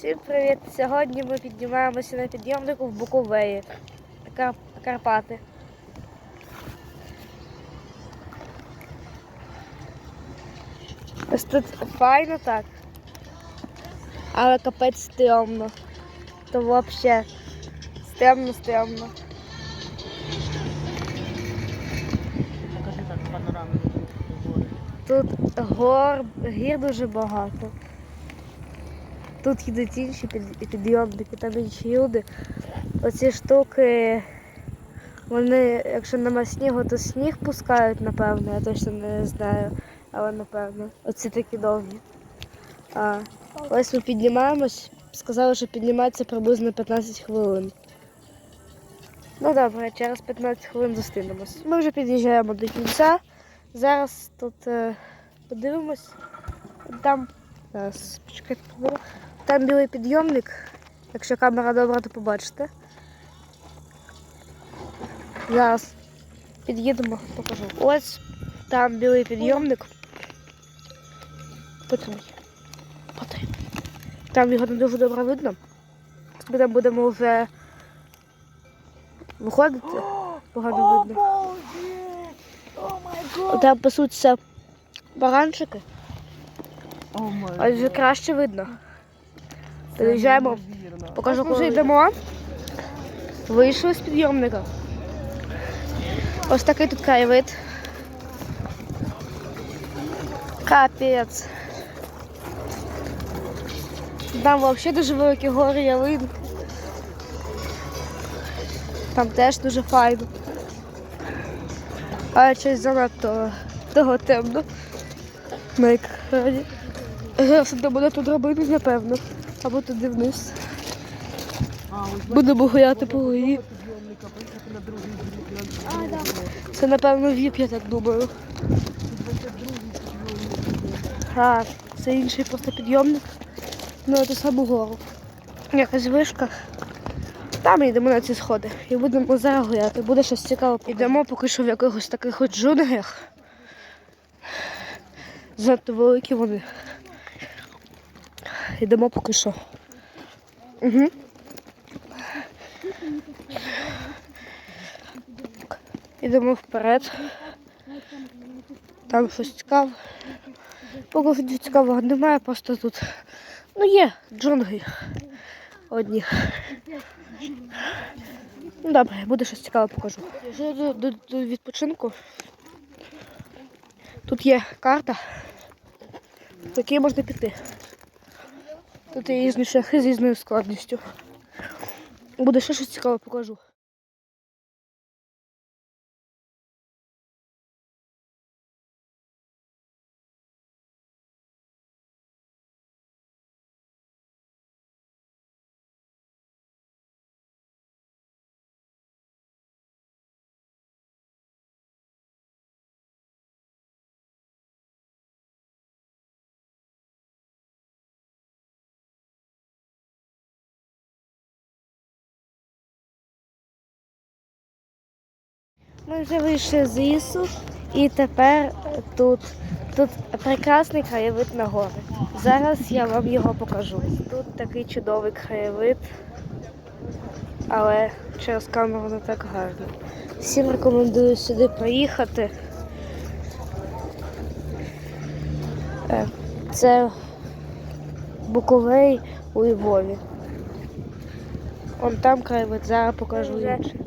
Всім привіт! Сьогодні ми піднімаємося на підйомнику в Буковеї, Кар... Карпати. Ось тут файно так. Але капець стрьомно. То взагалі стрьомно, стрьомно. Тут гор, гір дуже багато. Тут їдуть інші підйомники, там інші люди. Оці штуки, вони, якщо нема снігу, то сніг пускають, напевно, я точно не знаю, але напевно. Оці такі довгі. А, ось ми піднімаємось, сказали, що підніматися приблизно 15 хвилин. Ну добре, через 15 хвилин зустрінемось. Ми вже під'їжджаємо до кінця. Зараз тут е, подивимось. Там. Зараз, почекайте, подивимо. Там білий підйомник. Якщо камера добра, то побачите. Зараз під'їдемо, покажу. Ось там білий підйомник. Потримай. Потримай. Там його не дуже добре видно. Ми там будемо вже виходити. Погано видно. Там пасуться баранчики. Ось вже краще видно. Під'їжджаємо. Покажу, коли коли йдемо. Вийшли з підйомника. Ось такий тут краєвид. Капець. Там взагалі дуже великі гори ялинки. Там теж дуже файно. Але щось занадто того темно. На екрані. Зараз буде тут робити, напевно. Або туди вниз. Будемо гуляти по горі. Це, напевно, віп, я так думаю. А, це інший просто підйомник. На ту саму гору. Якась вишка. Там йдемо на ці сходи. І будемо зараз гуляти. Буде щось цікаве. Йдемо поки що в якихось таких от джунглях. Занадто великі вони. Йдемо поки що. Угу. Ідемо вперед. Там щось цікаве. Поки цікавого немає, просто тут. Ну є, джунглі. Одні. Ну добре, буде щось цікаве покажу. До, до, до відпочинку. Тут є карта, по якій можна піти. Тут є різні шляхи з різною складністю. Буде ще щось цікаве покажу. Ми вже вийшли з лісу і тепер тут, тут прекрасний краєвид на гори. Зараз я вам його покажу. Тут такий чудовий краєвид, але через камеру не так гарно. Всім рекомендую сюди приїхати. Е, Це Буковей у Львові. Он там краєвид, зараз покажу.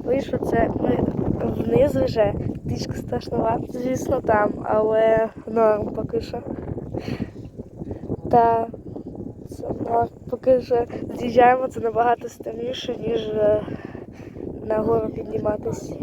Вийшло це ми вниз вже. Трішки страшнувато, звісно, там, але норм поки що. Та це норм. поки що з'їжджаємо, це набагато старіше, ніж е, на гору підніматися.